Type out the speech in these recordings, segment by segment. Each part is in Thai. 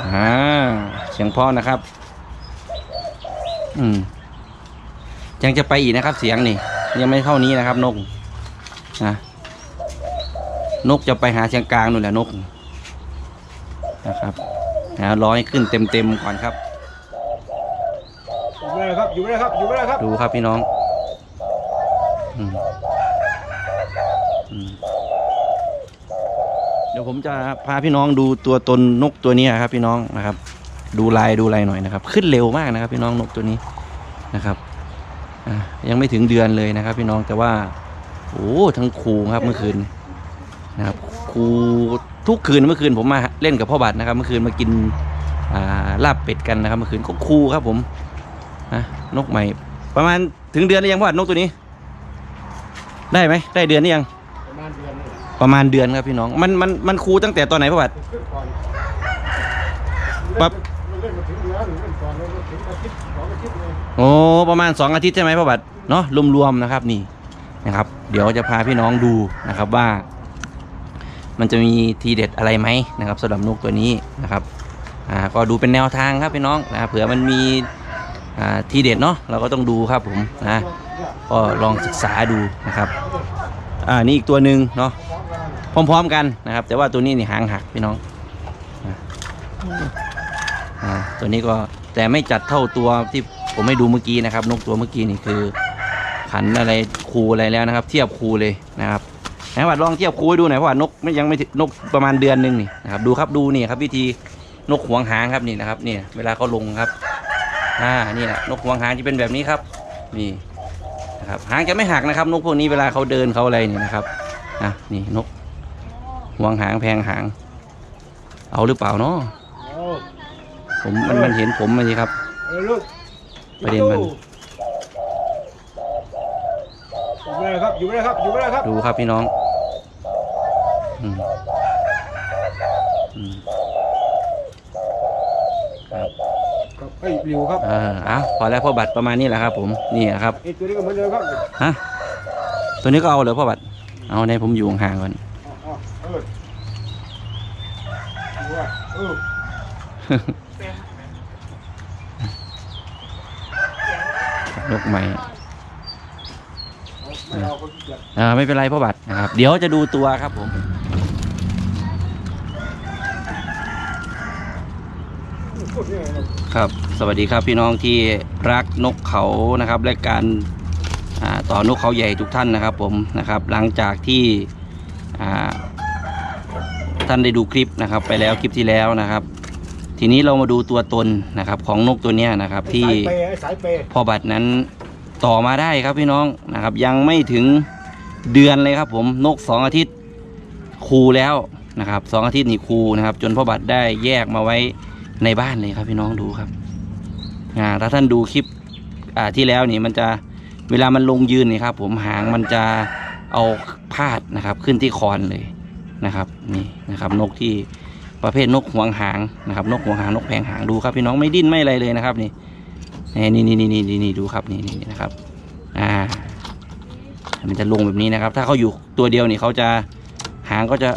อ่าเสียงเพ่อนะครับ อืมยังจะไปอีกนะครับ เสียงนี่ ยังไม่เท่านี้นะครับ นกนะนกจะไปหาเสียงกลางนู่นแหละนก นะครับนะรอให้ขึ้นเต็มเต็มๆก่อนครับ อยู่ไม่ได้ครับ อยู่ไม่ได้ครับอยู่ไม่ได้ครับ ดูครับพี่น้อง อืมอืม เดี๋ยวผมจะพาพี่น้องดูตัวตนนกตัวนี้ครับ พี่น้องนะครับ ดูลายดูลายหน่อยนะครับ ขึ้นเร็วมากนะครับ พี่น้องนกตัวนี้นะครับยังไม่ถึงเดือนเลยนะครับ พี่น้องแต่ว่าโอ้ทั้งคูครับเมื่อคืนนะครับคูทุกคืนเมื่อคืนผมมาเล่นกับพ่อบัตรนะครับ เมื่อคืนมากินลาบเป็ดกันนะครับ เมื่อคืนก็คูครับผมนะนกใหม่ ประมาณถึงเดือนหรือยังพ่อนกตัวนี้ ได้ไหมได้เดือนหรือยัง ประมาณเดือนครับพี่น้อง มันมันมันคูตั้งแต่ตอนไหนพ่อบัตรปั๊บาถึงเดือนเล่นก่อนเลยมาถึงอาทิตย์สองอาทิตย์เลยโอ้ประมาณสองอาทิตย์ใช่ไหมพ่อบัตรเนาะรวมๆนะครับนี่นะครับ เดี๋ยวจะพาพี่น้องดูนะครับว่า มันจะมีทีเด็ดอะไรไหมนะครับสำหรับนกตัวนี้นะครับอ่าก็ดูเป็นแนวทางครับพี่น้องนะเผื่อมันมีอ่าทีเด็ดเนาะเราก็ต้องดูครับผมนะก็ลองศึกษาดูนะครับอ่านี่อีกตัวหนึ่งเนาะ พร้อมๆกันนะครับ แต่ว่าตัวนี้นี่หางหักพี่น้องอตัวนี้ก็แต่ไม่จัดเท่าตัวที่ผมให้ดูเมื่อกี้นะครับ นกตัวเมื่อกี้นี่คือขันอะไรคูอะไรแล้วนะครับ เทียบคูเลยนะครับไหนวัดลองเทียบคูให้ดูหน่อยเพราะว่านกไม่ยังไม่นกประมาณเดือนหนึ่งนี่นะครับดูครับดูนี่ครับ วิธีนกหวงหางครับนี่นะครับนี่เวลาเขาลงครับอ่านี่แหละนกหวงหางจะเป็นแบบนี้ครับนี่นะครับหางจะไม่หักนะครับ นกพวกนี้เวลาเขาเดินเขาอะไรนี่นะครับอะนี่นก หวงหางแพงหาง เอาหรือเปล่าเนาะเอาผมมันมันเห็นผมมันสิครับเอาลูกประเด็นมันอยู่ไม่ได้ครับอยู่ไม่ได้ครับอยู่ไม่ได้ครับ ดูครับพี่น้องอืมอืมครับครับเฮ้ยริวครับเออเอาพอแล้วพ่อบัตรประมาณนี้แหละครับ ผมนี่นะครับไอ้ตัวนี้ก็เหมือนเดิมครับฮะตัวนี้ก็เอาเลยพ่อบัตรเอาในผมอยู่ห่างๆก่อน อ๋อเออดูว่า เออนกใหม่ไม่เอาคนที่เกียจอ่าไม่เป็นไรพ่อบัตรนะครับ เดี๋ยวจะดูตัวครับผมพูดเนี่ยนะครับครับ สวัสดีครับพี่น้องที่รักนกเขานะครับและการอ่าต่อนกเขาใหญ่ทุกท่านนะครับ ผมนะครับ หลังจากที่อ่า ท่านได้ดูคลิปนะครับ ไปแล้วคลิปที่แล้วนะครับ ทีนี้เรามาดูตัวตนนะครับ ของนกตัวเนี้ยนะครับ ที่สายเปย์ไอ้สายเปย์พ่อบัตรนั้นต่อมาได้ครับพี่น้องนะครับ ยังไม่ถึงเดือนเลยครับ ผมนกสองอาทิตย์คูแล้วนะครับสองอาทิตย์นี่คูนะครับ จนพ่อบัตรได้แยกมาไว้ในบ้านเลยครับ พี่น้องดูครับอ่าถ้าท่านดูคลิปอ่าที่แล้วนี่มันจะเวลามันลงยืนนี่ครับ ผมหางมันจะเอาพาดนะครับ ขึ้นที่คอนเลย นะครับนี่นะครับนกที่ประเภทนกหวงหางนะครับ นกหวงหางนกแผงหางดูครับพี่น้องไม่ดิ้นไม่อะไรเลยนะครับนี่นี่นี่นี่นี่นี่นี่ดูครับนี่นี่นะครับอ่ามันจะลงแบบนี้นะครับ ถ้าเขาอยู่ตัวเดียวนี่เขาจะหางก็จะ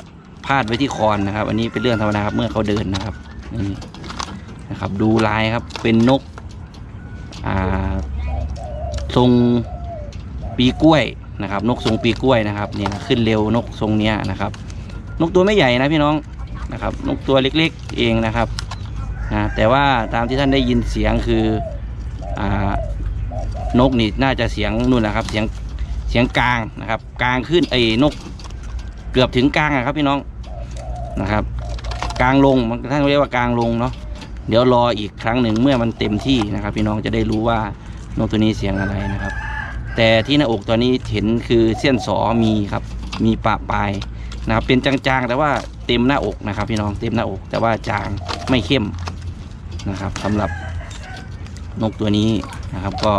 พาดไว้ที่คอนนะครับ อันนี้เป็นเรื่องธรรมดาครับเมื่อเขาเดินนะครับนี่นะครับ ดูลายครับเป็นนกอ่าทรงปีกล้วยนะครับ นกทรงปีกล้วยนะครับเนี่ยขึ้นเร็วนกทรงเนี้ยนะครับ นกตัวไม่ใหญ่นะพี่น้องนะครับ นกตัวเล็กๆเองนะครับนะแต่ว่าตามที่ท่านได้ยินเสียงคืออ่านกนี่น่าจะเสียงนู่นนะครับ เสียงเสียงกลางนะครับ กลางขึ้นไอ้นกเกือบถึงกลางอะครับพี่น้องนะครับ กลางลงมันท่านเรียกว่ากลางลงเนาะเดี๋ยวรออีกครั้งหนึ่งเมื่อมันเต็มที่นะครับ พี่น้องจะได้รู้ว่านกตัวนี้เสียงอะไรนะครับ แต่ที่หน้าอกตัวนี้เห็นคือเส้นสอมีครับ มีปะปลาย นะครับเป็นจางๆ แต่ว่าเต็มหน้าอกนะครับ พี่น้องเต็มหน้าอก แต่ว่าจางไม่เข้มนะครับสำหรับนกตัวนี้นะครับก็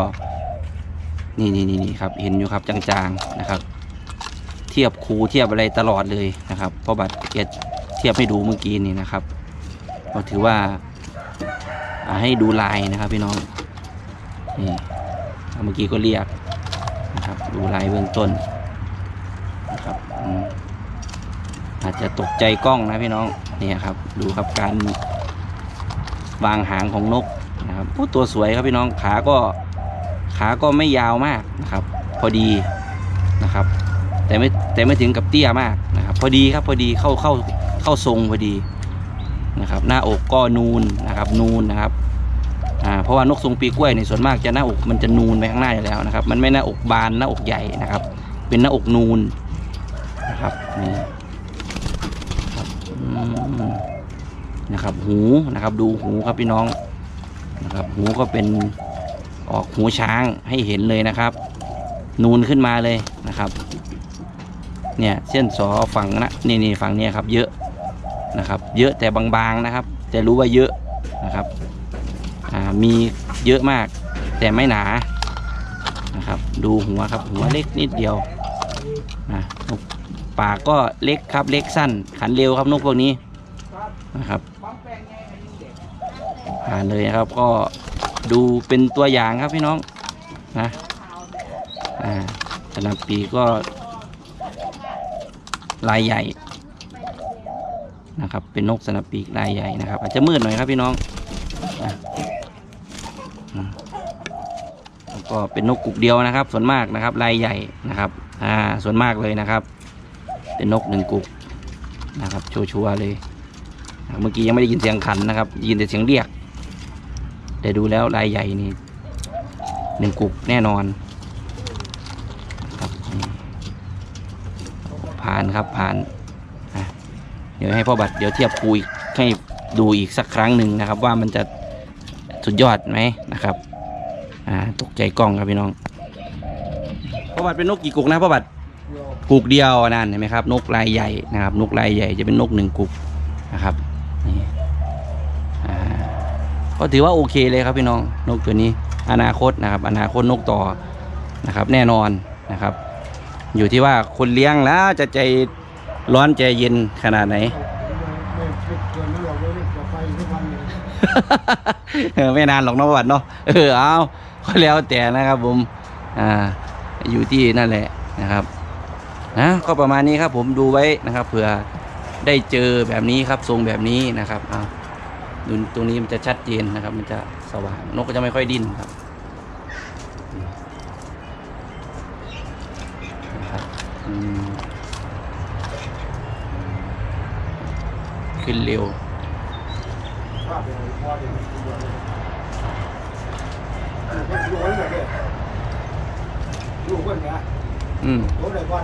นี่นี่นี่ครับเห็นอยู่ครับจางๆนะครับ เทียบคูเทียบอะไรตลอดเลยนะครับเพราะบัตรเกตเทียบให้ดูเมื่อกี้นี่นะครับก็ถือว่าอ่าให้ดูลายนะครับพี่น้องนี่เมื่อกี้ก็เรียกนะครับดูลายเบื้องต้นนะครับ อาจจะตกใจกล้องนะพี่น้องเนี่ยครับดูครับการวางหางของนกนะครับโอ้ตัวสวยครับพี่น้องขาก็ขาก็ไม่ยาวมากนะครับ พอดีนะครับ แต่ไม่แต่ไม่ถึงกับเตี้ยมากนะครับ พอดีครับพอดีเข้าเข้าเข้าทรงพอดีนะครับ หน้าอกก็นูนนะครับ นูนนะครับอ่าเพราะว่านกทรงปีกล้วยในส่วนมากจะหน้าอกมันจะนูนไปข้างหน้าอยู่แล้วนะครับ มันไม่หน้าอกบานหน้าอกใหญ่นะครับ เป็นหน้าอกนูนนะครับนี่ครับอืม นะครับ หูนะครับ ดูหูครับพี่น้องนะครับ หูก็เป็นออกหูช้างให้เห็นเลยนะครับ นูนขึ้นมาเลยนะครับ เนี่ยเส้นสอฝั่งนะนี่นี่ฝั่งนี้ครับ เยอะนะครับ เยอะแต่บางๆนะครับ แต่รู้ว่าเยอะนะครับมีเยอะมาก แต่ไม่หนานะครับ ดูหัวครับ หัวเล็กนิดเดียวนะนกปากก็เล็กครับเล็กสั้น ขันเร็วครับนกพวกนี้นะครับ ผ่านเลยนะครับก็ดูเป็นตัวอย่างครับพี่น้องนะอ่าสนับปีกก็ลายใหญ่นะครับ เป็นนกสนับปีกลายใหญ่นะครับ อาจจะมืดหน่อยครับพี่น้องอะอืมแล้วก็เป็นนกกุกเดียวนะครับ ส่วนมากนะครับลายใหญ่นะครับ อ่าส่วนมากเลยนะครับ เป็นนกหนึ่งกุกนะครับชัวร์ๆเลย เมื่อกี้ยังไม่ได้ยินเสียงขันนะครับ ยินแต่เสียงเรียก แต่ดูแล้วลายใหญ่นี่หนึ่งกุกแน่นอนครับผ่านครับผ่านเดี๋ยวให้พ่อบัตรเดี๋ยวเทียบคูอีกให้ดูอีกสักครั้งหนึ่งนะครับ ว่ามันจะสุดยอดไหมนะครับอ่าตกใจกล้องครับพี่น้องพ่อบัตรเป็นนกกี่กุกนะพ่อบัตรกุกเดียวนั่นเห็นไหมครับ นกลายใหญ่นะครับ นกลายใหญ่จะเป็นนกหนึ่งกุกนะครับ นี่ก็ถือว่าโอเคเลยครับพี่น้องนกตัวนี้ อนาคตนะครับ อนาคตนกต่อนะครับ แน่นอนนะครับ อยู่ที่ว่าคนเลี้ยงแล้วจะใจร้อนใจเย็นขนาดไหนไม่นานหรอกน้องวัดเนาะเออเอาก็แล้วแต่นะครับผมอ่าอยู่ที่นั่นแหละนะครับนะก็ประมาณนี้ครับผมดูไว้นะครับเผื่อ ได้เจอแบบนี้ครับทรงแบบนี้นะครับเอาดูตรงนี้มันจะชัดเจนนะครับ มันจะสว่างนกก็จะไม่ค่อยดิ้นครับขึ้นเร็วอืมลูกไหนก่อ